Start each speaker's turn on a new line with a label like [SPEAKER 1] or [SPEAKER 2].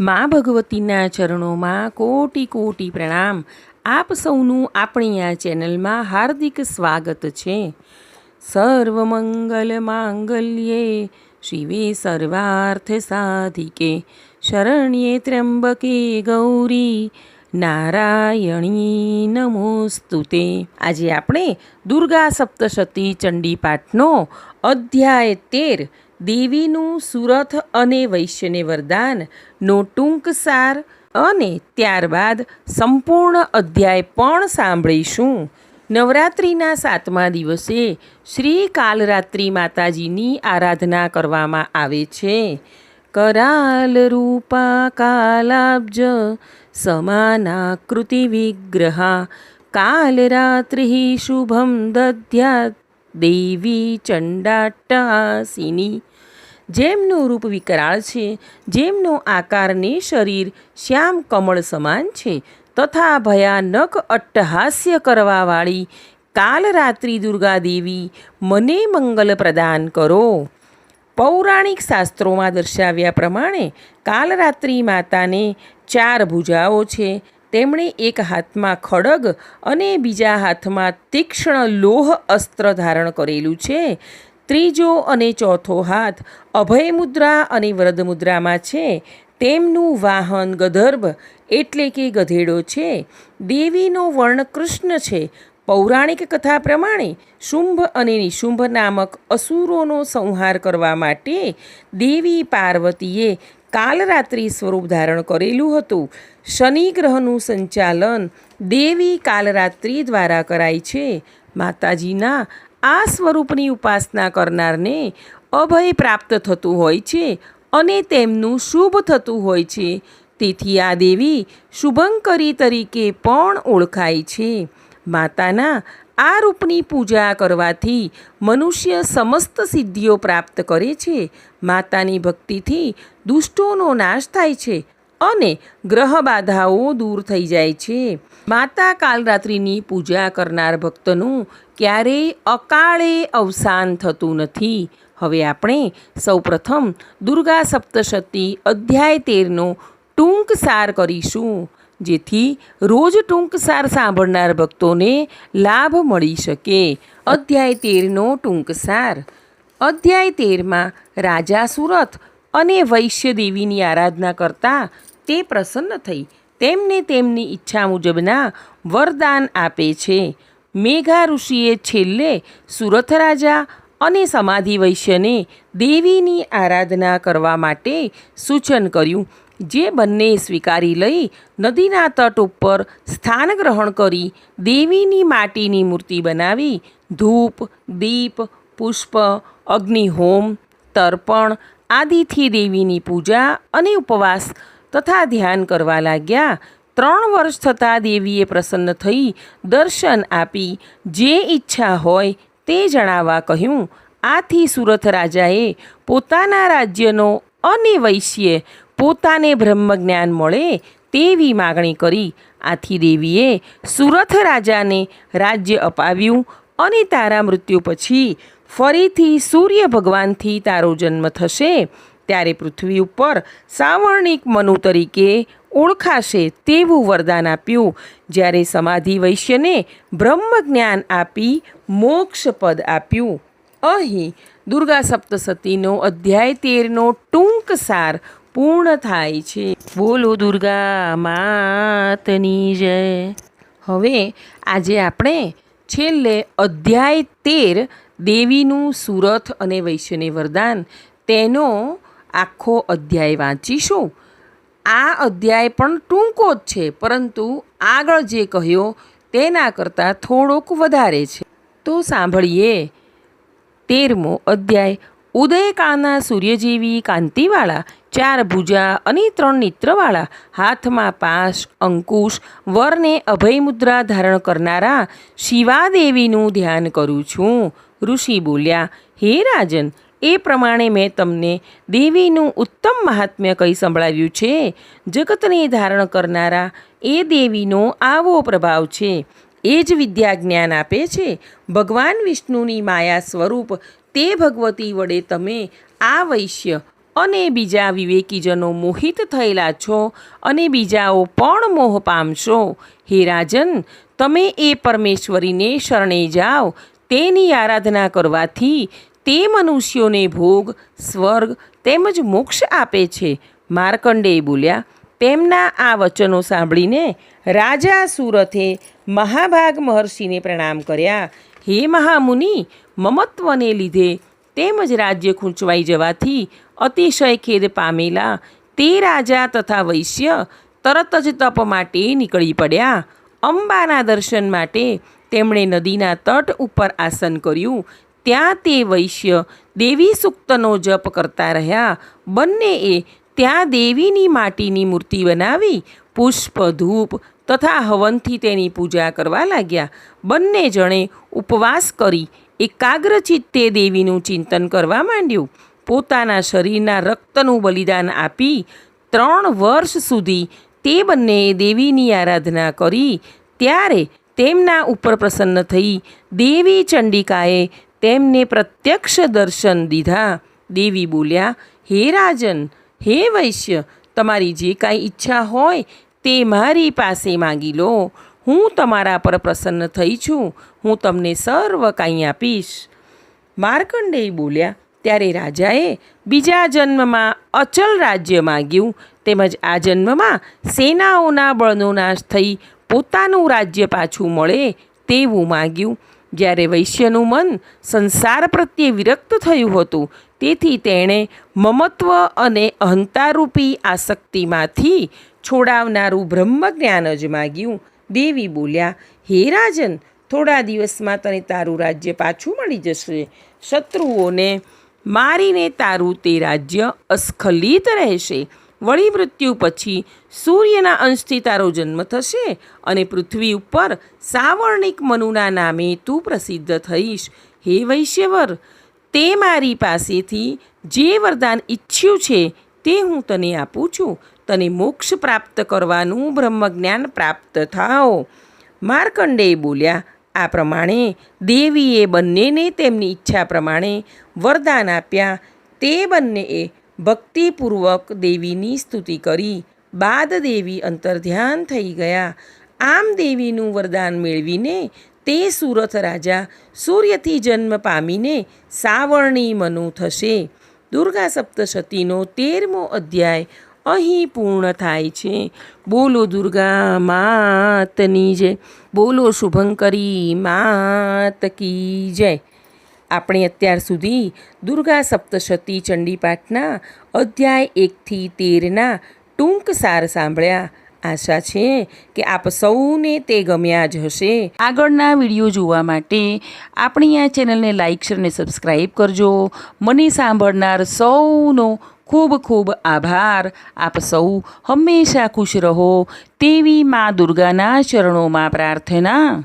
[SPEAKER 1] મા ભગવતીના ચરણોમાં કોટી કોટી પ્રણામ. આપ સૌનું આપણી આ ચેનલમાં હાર્દિક સ્વાગત છે. સર્વમંગલ માંગલ્યે, શિવે સર્વાર્થ સાધિકે, શરણ્યે ત્ર્યંબકે ગૌરી, નારાયણી નમોસ્તુતે. આજે આપણે દુર્ગા સપ્તશતી ચંડી પાઠનો અધ્યાય તેર દેવીનું સુરથ અને વૈશ્યને વરદાન નો ટૂંક સાર અને ત્યારબાદ સંપૂર્ણ અધ્યાય પણ સાંભળીશું. નવરાત્રિના સાતમા દિવસે શ્રી કાલરાત્રિ માતાજીની આરાધના કરવામાં આવે છે. કરાલ રૂપા કાલાબ્જ સમાનાકૃતિ વિગ્રહા, કાલરાત્રિ શુભમ દધ્યા દેવી ચંડાટ્ટહાસિની જેમનું રૂપ વિકરાળ છે, જેમનો આકારને શરીર શ્યામ કમળ સમાન છે, તથા ભયાનક અટ્ટહાસ્ય કરવાવાળી કાલરાત્રિ દુર્ગાદેવી મને મંગલ પ્રદાન કરો. પૌરાણિક શાસ્ત્રોમાં દર્શાવ્યા પ્રમાણે કાલરાત્રિ માતાને ચાર ભુજાઓ છે, તેમણે એક હાથમાં ખડગ અને બીજા હાથમાં તીક્ષ્ણ લોહ અસ્ત્ર ધારણ કરેલું છે ત્રીજો અને ચોથો હાથ અભય મુદ્રા અને વ્રદ મુદ્રામાં છે. તેમનું વાહન ગધર્ભ એટલે કે ગધેડો છે. દેવીનો વર્ણ કૃષ્ણ છે. પૌરાણિક કથા પ્રમાણે શુંભ અને નિશુંભ નામક અસુરોનો સંહાર કરવા માટે દેવી પાર્વતીએ કાલરાત્રિ સ્વરૂપ ધારણ કરેલું હતું. શનિ ગ્રહનું સંચાલન દેવી કાલરાત્રિ દ્વારા કરાય છે. માતાજીના આ સ્વરૂપની ઉપાસના કરનારને અભય પ્રાપ્ત થતું હોય છે અને તેમનું શુભ થતું હોય છે. તેથી આ દેવી શુભંકરી તરીકે પણ ઓળખાય છે. માતાના આ રૂપની પૂજા કરવાથી મનુષ્ય સમસ્ત સિદ્ધિઓ પ્રાપ્ત કરે છે. માતાની ભક્તિથી દુષ્ટોનો નાશ થાય છે. અને ગ્રહ બાધાઓ દૂર થઈ જાય છે. માતા કાલરાત્રિની પૂજા કરનાર ભક્તનું ક્યારેય અકાળે અવસાન થતું નથી. હવે આપણે સૌપ્રથમ દુર્ગા સપ્તશતી અધ્યાય તેરનો ટૂંક સાર કરીશું, જેથી રોજ ટૂંક સાર સાંભળનાર ભક્તોને લાભ મળી શકે. અધ્યાય તેરનો ટૂંક સાર અધ્યાય તેરમાં રાજા સુરત અને વૈશ્ય દેવીની આરાધના કરતા તે પ્રસન્ન થઈ. તેમને તેમની ઈચ્છા મુજબના વરદાન આપે છે. મેઘા ઋષિએ છેલ્લે સુરથ રાજા અને સમાધિ વૈશ્યને દેવીની આરાધના કરવા માટે સૂચન કર્યું, જે બંને સ્વીકારી લઈ નદીના તટ ઉપર સ્થાન ગ્રહણ કરી દેવીની માટીની મૂર્તિ બનાવી ધૂપ, દીપ, પુષ્પ, અગ્નિહોમ, તર્પણ આદિથી દેવીની પૂજા અને ઉપવાસ તથા ધ્યાન કરવા લાગ્યા. ત્રણ વર્ષ થતાં દેવીએ પ્રસન્ન થઈ દર્શન આપી. જે ઈચ્છા હોય તે જણાવવા કહ્યું. આથી સુરથ રાજાએ પોતાના રાજ્યનો અને વૈશ્ય પોતાને બ્રહ્મજ્ઞાન મળે તેવી માગણી કરી. આથી દેવીએ સુરથ રાજાને રાજ્ય અપાવ્યું અને તારા મૃત્યુ પછી ફરીથી સૂર્ય ભગવાનથી તારો જન્મ થશે. ત્યારે પૃથ્વી ઉપર સાવર્ણિક મનુ તરીકે ઓળખાશે તેવું વરદાન આપ્યું. જ્યારે સમાધિ વૈશ્યને બ્રહ્મ જ્ઞાન આપી મોક્ષપદ આપ્યું. અહીં દુર્ગા સપ્તસતીનો અધ્યાય તેરનો ટૂંક સાર પૂર્ણ થાય છે. બોલો દુર્ગા માતની જય. હવે આજે આપણે છેલ્લે અધ્યાય તેર દેવીનું સુરથ અને વૈશ્યને વરદાન. તેનો આખો અધ્યાય વાંચીશું. આ અધ્યાય પણ ટૂંકો જ છે, પરંતુ આગળ જે કહ્યો તેના કરતાં થોડોક વધારે છે. તો સાંભળીએ. તેરમો અધ્યાય. ઉદયકાળના સૂર્ય જેવી કાંતિવાળા, ચાર ભુજા અને ત્રણ નેત્રવાળા, હાથમાં પાશ, અંકુશ, વરને અભય મુદ્રા ધારણ કરનારા શિવાદેવીનું ધ્યાન કરું છું. ઋષિ બોલ્યા, હે રાજન એ પ્રમાણે મેં તમને દેવીનું ઉત્તમ મહાત્મ્ય કહી સંભળાવ્યું છે. જગતને ધારણ કરનારા એ દેવીનો આવો પ્રભાવ છે. એ જ વિદ્યા જ્ઞાન આપે છે. ભગવાન વિષ્ણુની માયા સ્વરૂપ તે ભગવતી વડે તમે આ વૈશ્ય અને બીજા વિવેકીજનો મોહિત થયેલા છો અને બીજાઓ પણ મોહ પામશો. હે રાજન, તમે એ પરમેશ્વરીને શરણે જાઓ. તેની આરાધના કરવાથી તે મનુષ્યોને ભોગ, સ્વર્ગ તેમજ મોક્ષ આપે છે. માર્કંડેય બોલ્યા, તેમના આ વચનો સાંભળીને રાજા સુરથે મહાભાગ મહર્ષિને પ્રણામ કર્યા. હે મહામુનિ, મમત્વને લીધે તેમજ રાજ્ય ખૂંચવાઈ જવાથી અતિશય ખેદ પામેલા તે રાજા તથા વૈશ્ય તરત જ તપ માટે નીકળી પડ્યા. અંબાના દર્શન માટે તેમણે નદીના તટ ઉપર આસન કર્યું. ત્યાં તે વૈશ્ય દેવી સૂક્તનો જપ કરતા રહ્યા. બંનેએ ત્યાં દેવીની માટીની મૂર્તિ બનાવી, પુષ્પ, ધૂપ તથા હવનથી તેની પૂજા કરવા લાગ્યા. બંને જણે ઉપવાસ કરી એકાગ્રચિત તે દેવીનું ચિંતન કરવા માંડ્યું. પોતાના શરીરના રક્તનું બલિદાન આપી ત્રણ વર્ષ સુધી તે બંનેએ દેવીની આરાધના કરી. ત્યારે તેમના ઉપર પ્રસન્ન થઈ દેવી ચંડિકાએ તેમને પ્રત્યક્ષ દર્શન દીધા. દેવી બોલ્યા, હે રાજન, હે વૈશ્ય, તમારી જે કાંઈ ઈચ્છા હોય તે મારી પાસે માગી લો. હું તમારા પર પ્રસન્ન થઈ છું. હું તમને સર્વ કાંઈ આપીશ. માર્કંડેય બોલ્યા, ત્યારે રાજાએ બીજા જન્મમાં અચલ રાજ્ય માગ્યું. તેમજ આ જન્મમાં સેનાઓના બળનો નાશ થઈ પોતાનું રાજ્ય પાછું મળે તેવું માગ્યું. જ્યારે વૈશ્યનું મન સંસાર પ્રત્યે વિરક્ત થયું હતું, તેથી તેણે મમત્વ અને અહંતારૂપી આસક્તિમાંથી છોડાવનારું બ્રહ્મજ્ઞાન જ માગ્યું. દેવી બોલ્યા, હે રાજન, થોડા દિવસમાં તને તારું રાજ્ય પાછું મળી જશે. શત્રુઓને મારીને તારું તે રાજ્ય અસ્ખલિત રહેશે. વળી મૃત્યુ પછી સૂર્યના અંશથી તારો જન્મ થશે અને પૃથ્વી ઉપર સાવર્ણિક મનુના નામે તું પ્રસિદ્ધ થઈશ. હે વૈશ્યવર, તે મારી પાસેથી જે વરદાન ઈચ્છ્યું છે તે હું તને આપું છું. તને મોક્ષ પ્રાપ્ત કરવાનું બ્રહ્મજ્ઞાન પ્રાપ્ત થાઓ. માર્કંડેય બોલ્યા, આ પ્રમાણે દેવીએ બંનેને તેમની ઈચ્છા પ્રમાણે વરદાન આપ્યા. તે બંનેએ ભક્તિપૂર્વક દેવીની સ્તુતિ કરી. બાદ દેવી અંતર્ધ્યાન થઈ ગયા. આમ દેવીનું વરદાન મેળવીને તે સુરથ રાજા સૂર્યથી જન્મ પામીને સાવરણી મનુ થશે. દુર્ગા સપ્તશતીનો તેરમો અધ્યાય અહીં પૂર્ણ થાય છે. બોલો દુર્ગા, માતની જય. બોલો શુભંકરી, માત કી જય. આપણે અત્યાર સુધી દુર્ગા સપ્તશતી ચંડીપાઠના અધ્યાય એકથી તેરના ટૂંક સાર સાંભળ્યા. આશા છે કે આપ સૌને તે ગમ્યા જ હશે. આગળના વીડિયો જોવા માટે આપણી આ ચેનલને લાઇક, શેર અને સબસ્ક્રાઈબ કરજો. મને સાંભળનાર સૌનો ખૂબ ખૂબ આભાર. આપ સૌ હંમેશા ખુશ રહો. તેવી મા દુર્ગાના ચરણોમાં પ્રાર્થના.